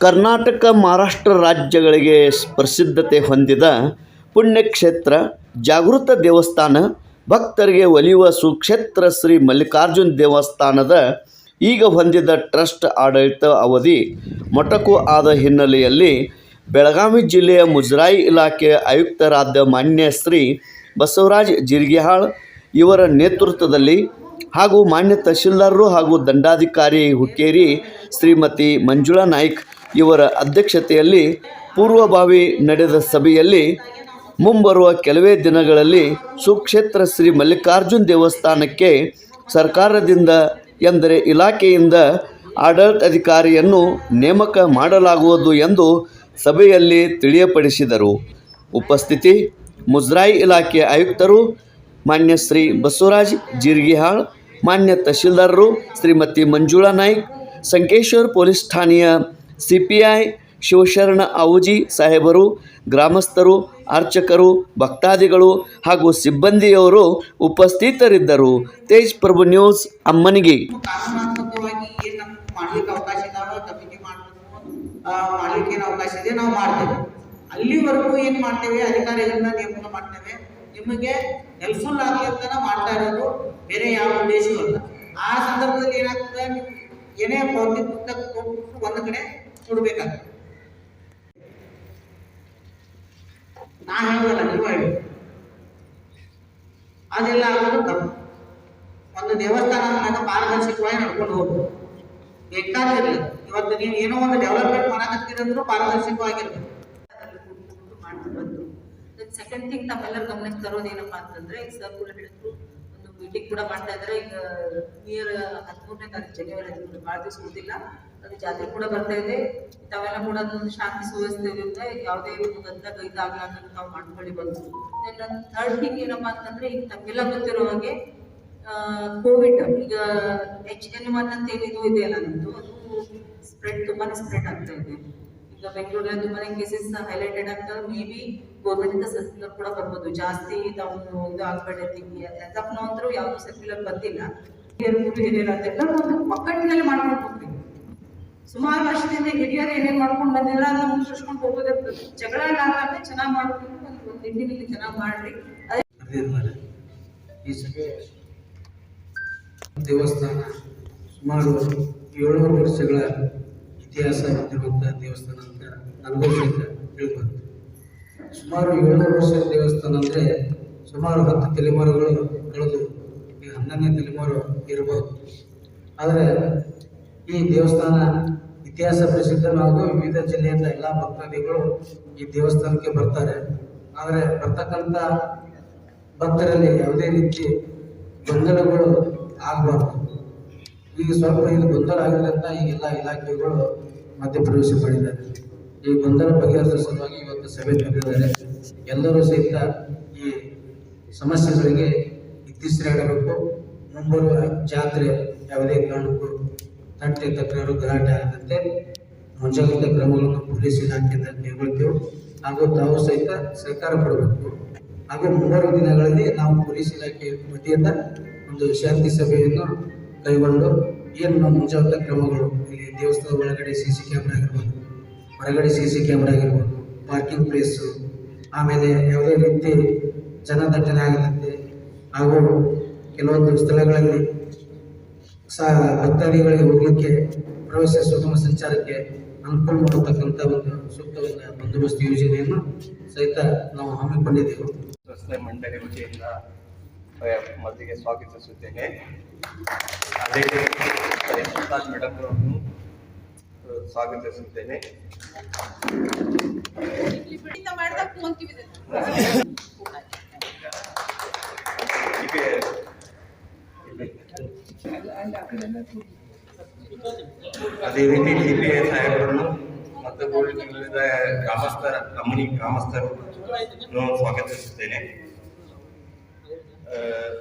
ಕರ್ನಾಟಕ ಮಹಾರಾಷ್ಟ್ರ ರಾಜ್ಯಗಳಿಗೆ ಪ್ರಸಿದ್ಧತೆ ಹೊಂದಿದ ಪುಣ್ಯಕ್ಷೇತ್ರ, ಜಾಗೃತ ದೇವಸ್ಥಾನ, ಭಕ್ತರಿಗೆ ಒಲಿಯುವ ಸುಕ್ಷೇತ್ರ ಶ್ರೀ ಮಲ್ಲಿಕಾರ್ಜುನ ದೇವಸ್ಥಾನದ ಈಗ ಹೊಂದಿದ ಟ್ರಸ್ಟ್ ಆಡಳಿತ ಅವಧಿ ಮೊಟಕು ಆದ ಹಿನ್ನೆಲೆಯಲ್ಲಿ ಬೆಳಗಾವಿ ಜಿಲ್ಲೆಯ ಮುಜರಾಯಿ ಇಲಾಖೆಯ ಆಯುಕ್ತರಾದ ಮಾನ್ಯ ಶ್ರೀ ಬಸವರಾಜ್ ಜಿರ್ಗಿಹಾಳ್ ಇವರ ನೇತೃತ್ವದಲ್ಲಿ ಹಾಗೂ ಮಾನ್ಯ ತಹಶೀಲ್ದಾರರು ಹಾಗೂ ದಂಡಾಧಿಕಾರಿ ಹುಕ್ಕೇರಿ ಶ್ರೀಮತಿ ಮಂಜುಳಾ ನಾಯ್ಕ್ ಇವರ ಅಧ್ಯಕ್ಷತೆಯಲ್ಲಿ ಪೂರ್ವಭಾವಿ ನಡೆದ ಸಭೆಯಲ್ಲಿ ಮುಂಬರುವ ಕೆಲವೇ ದಿನಗಳಲ್ಲಿ ಸುಕ್ಷೇತ್ರ ಶ್ರೀ ಮಲ್ಲಿಕಾರ್ಜುನ್ ದೇವಸ್ಥಾನಕ್ಕೆ ಸರ್ಕಾರದಿಂದ ಎಂದರೆ ಇಲಾಖೆಯಿಂದ ಆಡಳಿತಾಧಿಕಾರಿಯನ್ನು ನೇಮಕ ಮಾಡಲಾಗುವುದು ಎಂದು ಸಭೆಯಲ್ಲಿ ತಿಳಿಯಪಡಿಸಿದರು. ಉಪಸ್ಥಿತಿ, ಮುಜರಾಯಿ ಇಲಾಖೆ ಆಯುಕ್ತರು, ಮಾನ್ಯ ಶ್ರೀ ಬಸವರಾಜ್ ಜೀರ್ಗಿಹಾಳ್, ಮಾನ್ಯ ತಹಶೀಲ್ದಾರರು ಶ್ರೀಮತಿ ಮಂಜುಳಾ ನಾಯ್ಕ್, ಸಂಕೇಶ್ವರ್ ಪೊಲೀಸ್ ಠಾಣೆಯ C P I Shivasharana Avuji ಸಾಹೇಬರು, ಗ್ರಾಮಸ್ಥರು, ಅರ್ಚಕರು, ಭಕ್ತಾದಿಗಳು ಹಾಗೂ ಸಿಬ್ಬಂದಿಯವರು ಉಪಸ್ಥಿತರಿದ್ದರು. ತೇಜ್ ಪ್ರಭು ನ್ಯೂಸ್, ಅಮ್ಮನಿಗೆ. ನಾವು ಮಾಡ್ತೇವೆ. ಅಲ್ಲಿವರೆಗೂ ಏನು ಮಾಡ್ತೇವೆ? ಅಧಿಕಾರಿಗಳನ್ನ ನೇಮಕ ಮಾಡ್ತೇವೆ. ನಿಮಗೆ ಹೆಲ್ಪ್ಫುಲ್ ಆಗಲಿ ಅಂತಾನ ಮಾಡ್ತಾ ಇರೋದು ಬೇರೆ ಯಾವ ಉದ್ದೇಶವೂ ಅಲ್ಲ ಆ ಸಂದರ್ಭದಲ್ಲಿ ಏನಾಗ್ತದೆ? ಏನೇ ಪುಸ್ತಕ ಒಂದು ಕಡೆ ಕೊಡ್ಬೇಕಾಗ್ತದೆ ನಾ ಹೇಳಲ್ಲ ನೀವು ಹೇಳಿ. ಅದೆಲ್ಲ ಆಗೋದು ತಪ್ಪು. ಒಂದು ದೇವಸ್ಥಾನ ಅನ್ನೋದು ಪಾರದರ್ಶಕವಾಗಿ ನಡ್ಕೊಂಡು ಹೋಗ್ಬೋದು ಬೇಕಾಗಿರಲಿ ಇವತ್ತು ನೀವು ಏನೋ ಒಂದು ಡೆವಲಪ್ಮೆಂಟ್ ಮಾಡಕತ್ತೀರಂದ್ರೂ ಪಾರದರ್ಶಕವಾಗಿರ್ಬೇಕು. ಸೆಕೆಂಡ್ ಥಿಂಗ್ ತಮ್ಮೆಲ್ಲರೂ ಗಮನಕ್ಕೆ ತರೋದು ಏನಪ್ಪಾ ಅಂತಂದ್ರೆ ಈಗ ಸರ್ ಕೂಡ ಹೇಳಿದ್ರು ಮೀಟಿಂಗ್ ಕೂಡ ಮಾಡ್ತಾ ಇದ್ದಾರೆ. ಈಗ ನಿಯರ್ ಹದಿಮೂರನೇ ತಾರೀಕು ಜನವರಿ ಹದಿಮೂರು ಭಾಳ ದಿವಸ ಗೊತ್ತಿಲ್ಲ ಅದು ಜಾತ್ರೆ ಕೂಡ ಬರ್ತಾ ಇದೆ. ತಾವೆಲ್ಲ ಕೂಡ ಅದೊಂದು ಶಾಂತಿ ಸುವ್ಯವಸ್ಥೆಯಿಂದ ಯಾವುದೇ ಒಂದು ಅಂತ ಇದಾಗಲಾರ್ದಂಗೆ ಮಾಡ್ಕೊಳ್ಳಿ ಬಂತು ಥರ್ಡ್ ಥಿಂಗ್ ಏನಪ್ಪ ಅಂತಂದ್ರೆ, ಈಗ ತಮ್ಗೆಲ್ಲ ಗೊತ್ತಿರೋ ಹಾಗೆ ಕೋವಿಡ್ ಈಗ ಎಚ್ ಎನ್ ಒನ್ ಅಂತ ಏನಿದು ಇದು ಇದೆಯಲ್ಲ ನಮ್ದು, ಅದು ಸ್ಪ್ರೆಡ್ ತುಂಬಾನೇ ಸ್ಪ್ರೆಡ್ ಆಗ್ತಾ ಇದೆ. ಈಗ ಬೆಂಗಳೂರಲ್ಲಿ ತುಂಬಾನೇ ಕೇಸಸ್ ಹೈಲೈಟೆಡ್ ಆಗ್ತಾವೆ ಮೇ ಬಿ ಗೌರ್ಮೆಂಟ್ ಇಂದ ಸರ್ಕ್ಯುಲರ್ ಕೂಡ ಬರ್ಬೋದು. ಜಾಸ್ತಿ ತಾವು ಇದು ಆಗ್ಬೇಡಿ ಆಫ್ ನಾವು ಅಂತೂ ಯಾವ್ದು ಸರ್ಕ್ಯುಲರ್ ಬಂದಿಲ್ಲ ಹಿರಿಯರು ಹಿರಿಯರು ಅಂತೆಲ್ಲ ಒಂದು ಒಕ್ಕಟ್ಟಿನಲ್ಲಿ ಮಾಡ್ಕೊಂಡು ಹೋಗ್ತೀವಿ ಸುಮಾರು ವರ್ಷದಿಂದ ಹಿರಿಯರು ಏನೇನು ಮಾಡ್ಕೊಂಡು ಬಂದಿದ್ರ ಅದನ್ನ ಮುಂದುವರ್ಸ್ಕೊಂಡು ಹೋಗೋದಿರ್ತದೆ ಜಗಳ ಆಗಲಾರ್ದೆ ಚೆನ್ನಾಗಿ ಮಾಡ್ಕೊಂಡು ಒಂದು ಒಂದು ನಿಟ್ಟಿನಲ್ಲಿ ಚೆನ್ನಾಗಿ ಮಾಡ್ರಿ. ಅದೇ ಈ ಸಭೆ ದೇವಸ್ಥಾನ ಸುಮಾರು ಏಳ್ನೂರು ವರ್ಷಗಳ ಇತಿಹಾಸ ಹೊಂದಿರುವಂತಹ ದೇವಸ್ಥಾನ ಅಂತ ಅನುಭವಿಸಿದ್ದ ಹೇಳ್ಬೋದು. ಸುಮಾರು ಏಳ್ನೂರು ವರ್ಷದ ದೇವಸ್ಥಾನ ಅಂದರೆ ಸುಮಾರು ಹತ್ತು ತಲೆಮಾರುಗಳು ಕಳೆದು ಈ ಹನ್ನೊಂದನೇ ತಲೆಮಾರು ಇರಬಹುದು ಆದರೆ ಈ ದೇವಸ್ಥಾನ ಇತಿಹಾಸ ಪ್ರಸಿದ್ಧನಾಗೂ ವಿವಿಧ ಜಿಲ್ಲೆಯಿಂದ ಎಲ್ಲ ಭಕ್ತಾದಿಗಳು ಈ ದೇವಸ್ಥಾನಕ್ಕೆ ಬರ್ತಾರೆ. ಆದರೆ ಬರ್ತಕ್ಕಂಥ ಭಕ್ತರಲ್ಲಿ ಯಾವುದೇ ರೀತಿ ಗೊಂದಲಗಳು ಆಗಬಾರ್ದು. ಈಗ ಸ್ವಲ್ಪ ಇದು ಗೊಂದಲ ಆಗಿದೆ ಅಂತ ಈಗೆಲ್ಲ ಇಲಾಖೆಗಳು ಮಧ್ಯಪ್ರವೇಶ ಮಾಡಿದ್ದಾರೆ. ಈ ಗೊಂದಲ ಬಗೆಹರಿಸುವ ಸಲುವಾಗಿ ಇವತ್ತು ಸಭೆ ಕರೆದಿದ್ದಾರೆ ಎಲ್ಲರೂ ಸಹಿತ ಈ ಸಮಸ್ಯೆಗಳಿಗೆ ಇತ್ತೀಚೆಗಾಗಬೇಕು ಮುಂಬರುವ ಜಾತ್ರೆ ಯಾವುದೇ ಕಾರಣಕ್ಕೂ ತಂಟೆ ತಕರಾರು ಗಲಾಟೆ ಆಗದಂತೆ ಮುಂಜಾಗ್ರತಾ ಕ್ರಮಗಳನ್ನು ಪೊಲೀಸ್ ಇಲಾಖೆಯಿಂದ ಕೈಗೊಳ್ತೇವೆ. ಹಾಗೂ ತಾವು ಸಹಿತ ಸಹಕಾರ ಕೊಡಬೇಕು. ಹಾಗೂ ಮುಂಬರುವ ದಿನಗಳಲ್ಲಿ ನಾವು ಪೊಲೀಸ್ ಇಲಾಖೆ ವತಿಯಿಂದ ಒಂದು ಶಾಂತಿ ಸಭೆಯನ್ನು ಕೈಗೊಂಡು, ಏನು ಮುಂಜಾಗ್ರತಾ ಕ್ರಮಗಳು, ಇಲ್ಲಿ ದೇವಸ್ಥಾನದ ಒಳಗಡೆ ಸಿ ಸಿ ಕ್ಯಾಮ್ರಾ ಆಗಿರ್ಬೋದು ಹೊರಗಡೆ ಸಿ ಸಿ ಕ್ಯಾಮ್ರಾ ಆಗಿರ್ಬೋದು ಪಾರ್ಕಿಂಗ್ ಪ್ಲೇಸು ಆಮೇಲೆ ಯಾವುದೇ ರೀತಿ ಜನದಟ್ಟಣೆ ಆಗದಂತೆ ಹಾಗೂ ಕೆಲವೊಂದು ಸ್ಥಳಗಳಲ್ಲಿ ಸಹ ಭಕ್ತಾದಿಗಳಿಗೆ ಹೋಗಲಿಕ್ಕೆ ಪ್ರವೇಶ ಸುಗಮ ಸಂಚಾರಕ್ಕೆ ಅನುಕೂಲ ಮಾಡತಕ್ಕಂಥ ಒಂದು ಸೂಕ್ತವಾದ ಬಂದೋಬಸ್ತ್ ಯೋಜನೆಯನ್ನು ಸಹಿತ ನಾವು ಹಮ್ಮಿಕೊಂಡಿದ್ದೆವು. ರಸ್ತೆ ಮಂಡಳಿ ವತಿಯಿಂದ ಮೊದಲಿಗೆ ಸ್ವಾಗತಿಸುತ್ತೇನೆ. ಅದೇ ಪ್ರಸಾದ್ ಮೇಡಮ್ ಸ್ವಾಗತಿಸುತ್ತೇನೆ. ಅದೇ ರೀತಿ ಡಿ ಪಿ ಐ ಸಾಹೇಬರನ್ನು ಮತ್ತು ಗೋಲ್ಡ್ ಗ್ರಾಮಸ್ಥರ ಅಮ್ಮನಿ ಗ್ರಾಮಸ್ಥರು ಸ್ವಾಗತಿಸುತ್ತೇನೆ. ಅಹ್,